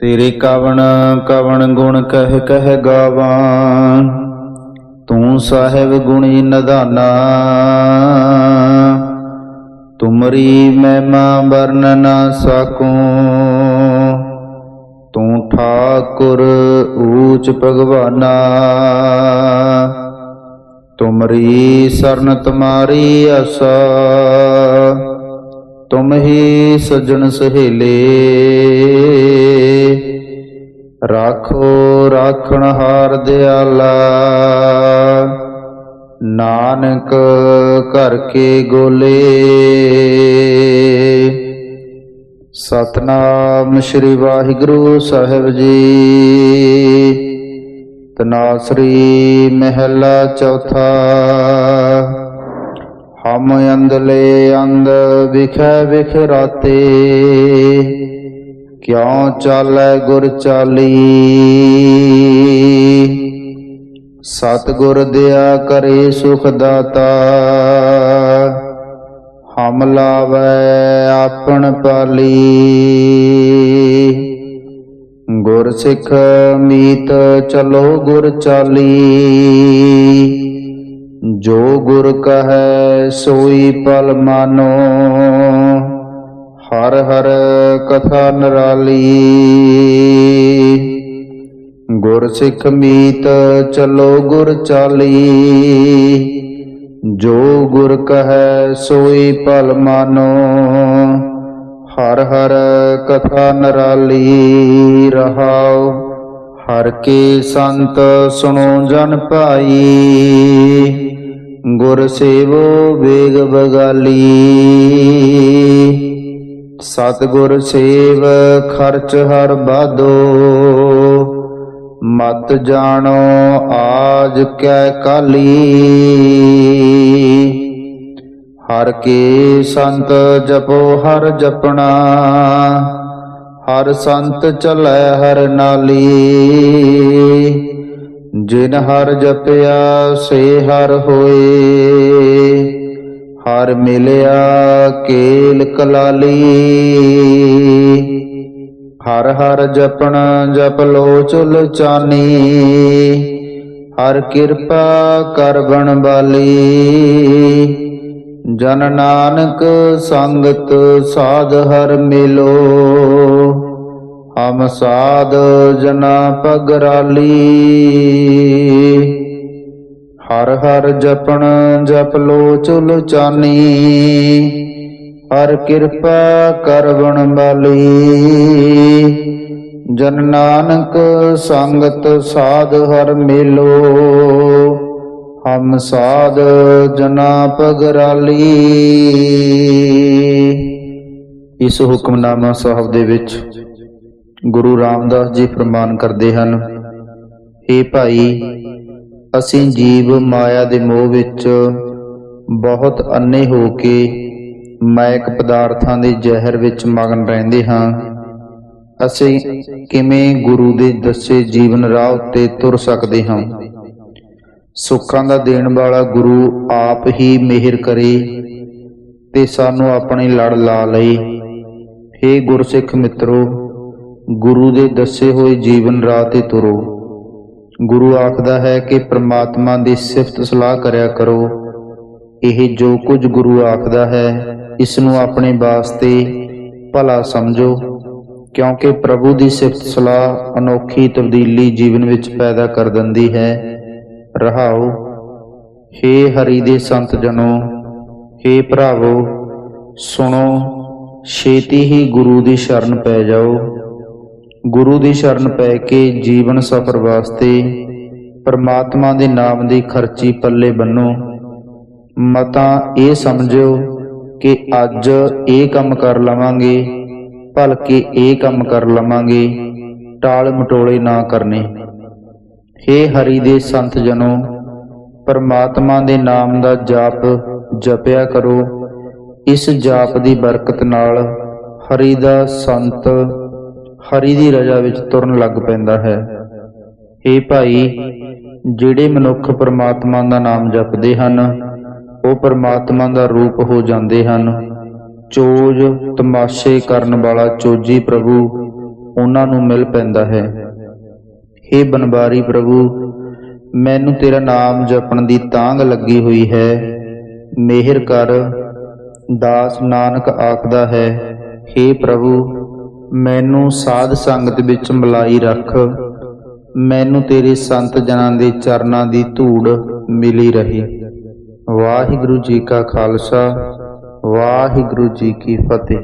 ਤੇਰੇ ਕਵਣ ਕਵਣ ਗੁਣ ਕਹਿ ਕਹਿ ਗਾਵਾਂ, ਤੂੰ ਸਾਹਿਬ ਗੁਣੀ ਨਦਾਨਾ। ਤੁਮਰੀ ਮਹਿਮਾ ਵਰਨ ਨਾ ਸਕੂੰ, ਤੂੰ ਠਾਕੁਰ ਊਚ ਭਗਵਾਨਾ। ਤੁਮਰੀ ਸਰਨ ਤੁਮਾਰੀ ਆਸਾ, ਤੁਮ ਹੀ ਸਜਣ ਸਹੇਲੇ। ਰਾਖੋ ਰਾਖਣ ਹਾਰ ਦਿਆਲਾ। ਨਾਨਕ ਘਰ ਕੇ ਗੋਲੇ। ਸਤਨਾਮ ਸ੍ਰੀ ਵਾਹਿਗੁਰੂ ਸਾਹਿਬ ਜੀ। ਤਨਾਸਰੀ ਮਹਿਲਾ ਚੌਥਾ। ਹਮ ਅੰਦਲੇ ਅੰਦ ਵਿਖੈ ਵਿਖਰਾਤੇ ਕਿਉ ਚਾਲੈ ਗੁਰ ਚਾਲੀ? ਸਤਿਗੁਰ ਦਿਆ ਕਰੇ ਸੁਖ ਦਾਤਾ। ਹਮ ਲਾਵੈ ਆਪਣ ਪਾਲੀ। ਗੁਰ ਸਿੱਖ ਮੀਤ ਚਲੋ ਗੁਰ ਚਾਲੀ। ਜੋ ਗੁਰ ਕਹੈ ਸੋਈ ਪਲ ਮਾਨੋ। ਹਰ ਹਰ ਕਥਾ ਨਰਾਲੀ। ਗੁਰ ਸਿੱਖ ਮੀਤ ਚਲੋ ਗੁਰ ਚਾਲੀ। ਜੋ ਗੁਰ ਕਹੈ ਸੋਈ ਪਲ ਮਾਨੋ। ਹਰ ਹਰ ਕਥਾ ਨਰਾਲੀ ਰਹਾਓ ਹਰ ਕੇ ਸੰਤ ਸੁਣੋ ਜਨ ਭਾਈ। ਗੁਰ ਸੇਵੋ ਵੇਗ ਬਗਾਲੀ। ਸਤਿਗੁਰ ਸੇਵ, ਖਰਚ ਹਰ ਬਾਦੋ ਮਤ ਜਾਣੋ, ਆਜ ਕੈ ਕਾਲੀ। ਹਰ ਕੇ ਸੰਤ ਜਪੋ, ਹਰ ਜਪਣਾ। ਹਰ ਸੰਤ ਚਲੈ, ਹਰ ਨਾਲੀ। ਜਿਨ ਹਰ ਜਪਿਆ, ਸੇ ਹਰ ਹੋਏ। ਹਰ ਮਿਲਿਆ ਕੇਲ ਕਲਾਲੀ। ਹਰ ਹਰ ਜਪਣ ਜਪ ਲੋ ਚੁਲ ਚਾਨੀ। ਹਰ ਕਿਰਪਾ ਕਰ ਬਣ ਬਾਲੀ। ਜਨ ਨਾਨਕ ਸੰਗਤ ਸਾਧ ਹਰ ਮਿਲੋ। ਹਮ ਸਾਧ ਜਨਾ ਪਗਰਾਲੀ। ਹਰ ਹਰ ਜਪਣ ਜਪ ਲੋ ਚੁਲ ਚਾਨੀ, ਹਰ ਕਿਰਪਾ ਕਰ ਬਾਲੀ। ਜਨ ਨਾਨਕ ਸੰਗਤ ਸਾਧ ਹਰ ਮਿਲੋ, ਹਮ ਸਾਧ ਜਨਾ ਪਗਰਾਲੀ। ਇਸ ਹੁਕਮਨਾਮਾ ਸਾਹਿਬ ਦੇ ਵਿੱਚ ਗੁਰੂ ਰਾਮਦਾਸ ਜੀ ਫਰਮਾਨ ਕਰਦੇ ਹਨ ਏ ਭਾਈ ਅਸੀਂ ਜੀਵ ਮਾਇਆ ਦੇ ਮੋਹ ਵਿੱਚ ਬਹੁਤ ਅੰਨੇ ਹੋ ਕੇ ਮਾਇਕ ਪਦਾਰਥਾਂ ਦੇ ਜ਼ਹਿਰ ਵਿੱਚ ਮਗਨ ਰਹਿੰਦੇ ਹਾਂ। ਅਸੀਂ ਕਿਵੇਂ ਗੁਰੂ ਦੇ ਦੱਸੇ ਜੀਵਨ ਰਾਹ ਉੱਤੇ ਤੁਰ ਸਕਦੇ ਹਾਂ? ਸੁੱਖਾਂ ਦਾ ਦੇਣ ਵਾਲਾ ਗੁਰੂ ਆਪ ਹੀ ਮਿਹਰ ਕਰੇ ਤੇ ਸਾਨੂੰ ਆਪਣੇ ਲੜ ਲਾ ਲਈ ਹੇ ਗੁਰਸਿੱਖ ਮਿੱਤਰੋ, ਗੁਰੂ ਦੇ ਦੱਸੇ ਹੋਏ ਜੀਵਨ ਰਾਹ ਤੇ ਤੁਰੋ। ਗੁਰੂ ਆਖਦਾ ਹੈ ਕਿ ਪ੍ਰਮਾਤਮਾ ਦੀ ਸਿਫਤ ਸਲਾਹ ਕਰਿਆ ਕਰੋ। ਇਹ ਜੋ ਕੁਝ ਗੁਰੂ ਆਖਦਾ ਹੈ ਇਸ ਨੂੰ ਆਪਣੇ ਵਾਸਤੇ ਭਲਾ ਸਮਝੋ, ਕਿਉਂਕਿ ਪ੍ਰਭੂ ਦੀ ਸਿਫਤ ਸਲਾਹ ਅਨੋਖੀ ਤਬਦੀਲੀ ਜੀਵਨ ਵਿੱਚ ਪੈਦਾ ਕਰ ਦਿੰਦੀ ਹੈ। ਰਹਾਓ, ਹੇ ਹਰੀ ਦੇ ਸੰਤ ਜਨੋ, ਹੇ ਭਰਾਵੋ, ਸੁਣੋ, ਛੇਤੀ ਹੀ ਗੁਰੂ ਦੀ ਸ਼ਰਨ ਪੈ ਜਾਓ। ਗੁਰੂ ਦੀ ਸ਼ਰਨ ਪੈ ਕੇ ਜੀਵਨ ਸਫਰ ਵਾਸਤੇ ਪਰਮਾਤਮਾ ਦੇ ਨਾਮ ਦੀ ਖਰਚੀ ਪੱਲੇ ਬੰਨੋ। ਮਤਾ, ਇਹ ਸਮਝਿਓ ਕਿ ਅੱਜ ਇਹ ਕੰਮ ਕਰ ਲਵਾਂਗੇ, ਭਲਕੇ ਇਹ ਕੰਮ ਕਰ ਲਵਾਂਗੇ, ਟਾਲ ਮਟੋਲੇ ਨਾ ਕਰਨੇ। ਹੇ ਹਰੀ ਦੇ ਸੰਤ ਜਨੋ, ਪਰਮਾਤਮਾ ਦੇ ਨਾਮ ਦਾ ਜਾਪ ਜਪਿਆ ਕਰੋ। ਇਸ ਜਾਪ ਦੀ ਬਰਕਤ ਨਾਲ ਹਰੀ ਦਾ ਸੰਤ ਹਰੀ ਦੀ ਰਜਾ ਵਿੱਚ ਤੁਰਨ ਲੱਗ ਪੈਂਦਾ ਹੈ। ਏ ਭਾਈ, ਜਿਹੜੇ ਮਨੁੱਖ ਪਰਮਾਤਮਾ ਦਾ ਨਾਮ ਜਪਦੇ ਹਨ, ਉਹ ਪਰਮਾਤਮਾ ਦਾ ਰੂਪ ਹੋ ਜਾਂਦੇ ਹਨ। ਚੋਜ ਤਮਾਸ਼ੇ ਕਰਨ ਵਾਲਾ ਚੋਜੀ ਪ੍ਰਭੂ ਉਹਨਾਂ ਨੂੰ ਮਿਲ ਪੈਂਦਾ ਹੈ। हे ਬਨਵਾਰੀ ਪ੍ਰਭੂ, ਮੈਨੂੰ ਤੇਰਾ ਨਾਮ ਜਪਣ ਦੀ ਤਾਂਗ ਲੱਗੀ ਹੋਈ ਹੈ। ਮਿਹਰ ਕਰ, ਦਾਸ ਨਾਨਕ ਆਖਦਾ ਹੈ हे ਪ੍ਰਭੂ ਮੈਨੂੰ ਸਾਧ ਸੰਗਤ ਵਿੱਚ ਮਲਾਈ ਰੱਖ। ਮੈਨੂੰ ਤੇਰੇ ਸੰਤ ਜਨਾਂ ਦੇ ਚਰਨਾਂ ਦੀ ਧੂੜ ਮਿਲੀ ਰਹੀ। ਵਾਹਿਗੁਰੂ ਜੀ ਕਾ ਖਾਲਸਾ, ਵਾਹਿਗੁਰੂ ਜੀ ਕੀ ਫਤਿਹ।